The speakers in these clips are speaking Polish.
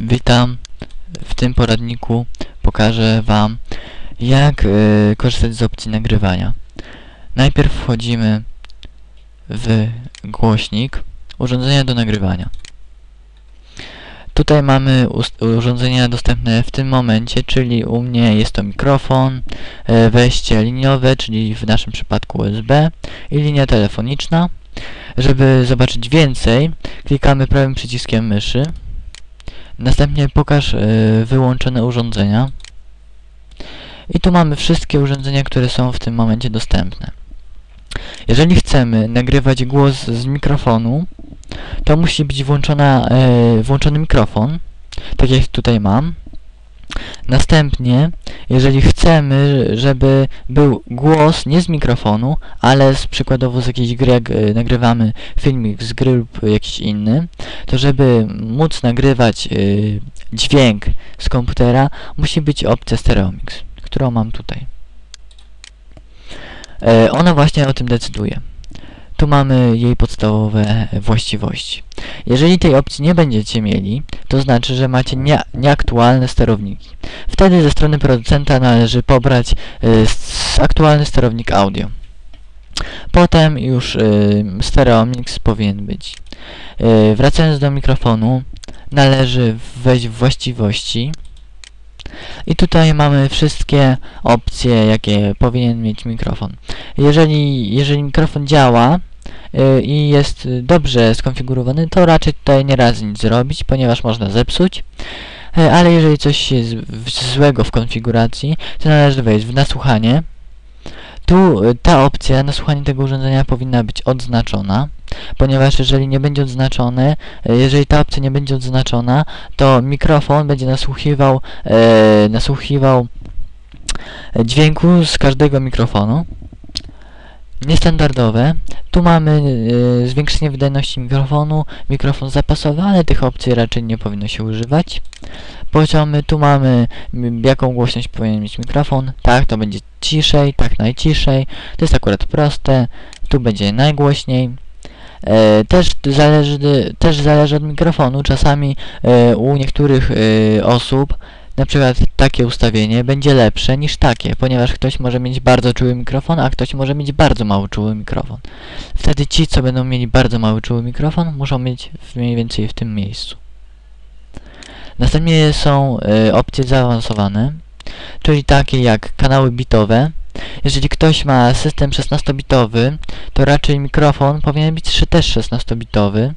Witam. W tym poradniku pokażę Wam jak y, korzystać z opcji nagrywania. Najpierw wchodzimy w głośnik urządzenia do nagrywania. Tutaj mamy urządzenia dostępne w tym momencie, czyli u mnie jest to mikrofon, e, wejście liniowe, czyli w naszym przypadku USB i linia telefoniczna. Żeby zobaczyć więcej, klikamy prawym przyciskiem myszy. Następnie pokaż e, wyłączone urządzenia. I tu mamy wszystkie urządzenia, które są w tym momencie dostępne. Jeżeli chcemy nagrywać głos z mikrofonu, to musi być włączona, e, włączony mikrofon, tak jak tutaj mam. Następnie, jeżeli chcemy, żeby był głos nie z mikrofonu, ale z przykładowo z jakiejś gry, jak e, nagrywamy filmik z gry lub jakiś inny, to żeby móc nagrywać e, dźwięk z komputera, musi być opcja Stereo Mix, którą mam tutaj. E, ona właśnie o tym decyduje. Tu mamy jej podstawowe właściwości. Jeżeli tej opcji nie będziecie mieli, to znaczy, że macie nie, nieaktualne sterowniki. Wtedy ze strony producenta należy pobrać y, aktualny sterownik audio. Potem już y, powinien być. Y, wracając do mikrofonu, należy wejść w właściwości. I tutaj mamy wszystkie opcje, jakie powinien mieć mikrofon. Jeżeli, jeżeli mikrofon działa i jest y, dobrze skonfigurowany, to raczej tutaj nie razy nic zrobić, ponieważ można zepsuć. Y, Ale jeżeli coś jest złego w konfiguracji, to należy wejść w nasłuchanie. Tu y, ta opcja nasłuchanie tego urządzenia powinna być odznaczona, ponieważ jeżeli nie będzie odznaczone, y, jeżeli ta opcja nie będzie odznaczona, to mikrofon będzie nasłuchiwał, e, nasłuchiwał dźwięku z każdego mikrofonu. Niestandardowe. Tu mamy e, zwiększenie wydajności mikrofonu, mikrofon zapasowy, ale tych opcji raczej nie powinno się używać. Poziomy, tu mamy jaką głośność powinien mieć mikrofon. Tak, to będzie ciszej, tak najciszej. To jest akurat proste. Tu będzie najgłośniej. E, też zależy, też zależy od mikrofonu. Czasami e, u niektórych e, osób na przykład takie ustawienie będzie lepsze niż takie, ponieważ ktoś może mieć bardzo czuły mikrofon, a ktoś może mieć bardzo mało czuły mikrofon. Wtedy ci, co będą mieli bardzo mały czuły mikrofon, muszą mieć mniej więcej w tym miejscu. Następnie są e, opcje zaawansowane, czyli takie jak kanały bitowe. Jeżeli ktoś ma system 16-bitowy, to raczej mikrofon powinien być też 16-bitowy.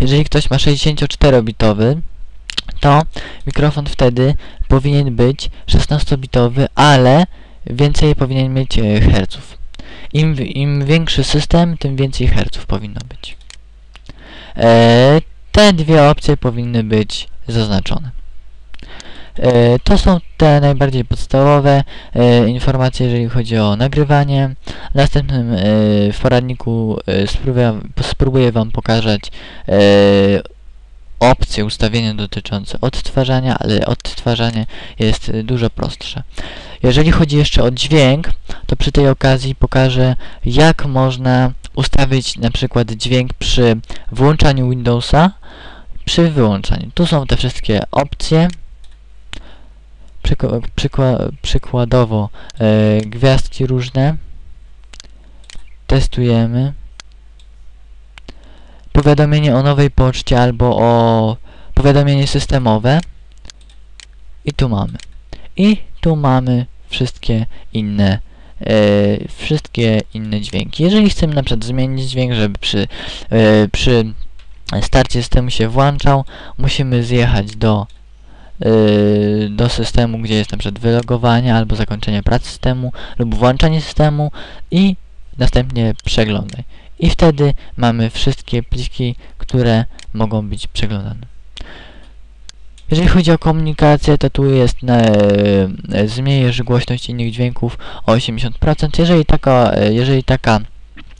Jeżeli ktoś ma 64-bitowy, to mikrofon wtedy powinien być 16-bitowy, ale więcej powinien mieć e, herców. Im, Im większy system, tym więcej herców powinno być. E, te dwie opcje powinny być zaznaczone. E, to są te najbardziej podstawowe e, informacje, jeżeli chodzi o nagrywanie. W następnym e, poradniku e, spróbuję, spróbuję Wam pokazać e, opcje ustawienia dotyczące odtwarzania, ale odtwarzanie jest y, dużo prostsze. Jeżeli chodzi jeszcze o dźwięk, to przy tej okazji pokażę jak można ustawić na przykład dźwięk przy włączaniu Windowsa, przy wyłączaniu. Tu są te wszystkie opcje. Przykła- przykładowo e, gwiazdki różne. Testujemy powiadomienie o nowej poczcie albo o powiadomienie systemowe. I tu mamy. I tu mamy wszystkie inne e, wszystkie inne dźwięki. Jeżeli chcemy na przykład zmienić dźwięk żeby przy e, przy starcie systemu się włączał musimy zjechać do e, do systemu, gdzie jest na przykład wylogowanie albo zakończenie pracy systemu lub włączanie systemu i następnie przeglądaj. I wtedy mamy wszystkie pliki, które mogą być przeglądane. Jeżeli chodzi o komunikację, to tu jest e, zmniejsz głośność innych dźwięków o 80%. Jeżeli taka, e, jeżeli taka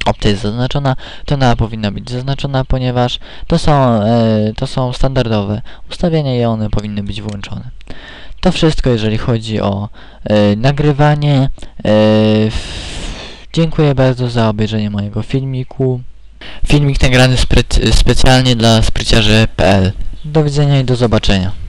opcja jest zaznaczona, to ona powinna być zaznaczona, ponieważ to są, e, to są standardowe ustawienia i one powinny być włączone. To wszystko, jeżeli chodzi o e, nagrywanie. E, dziękuję bardzo za obejrzenie mojego filmiku. Filmik nagrany specjalnie dla spryciarzy.pl Do widzenia i do zobaczenia.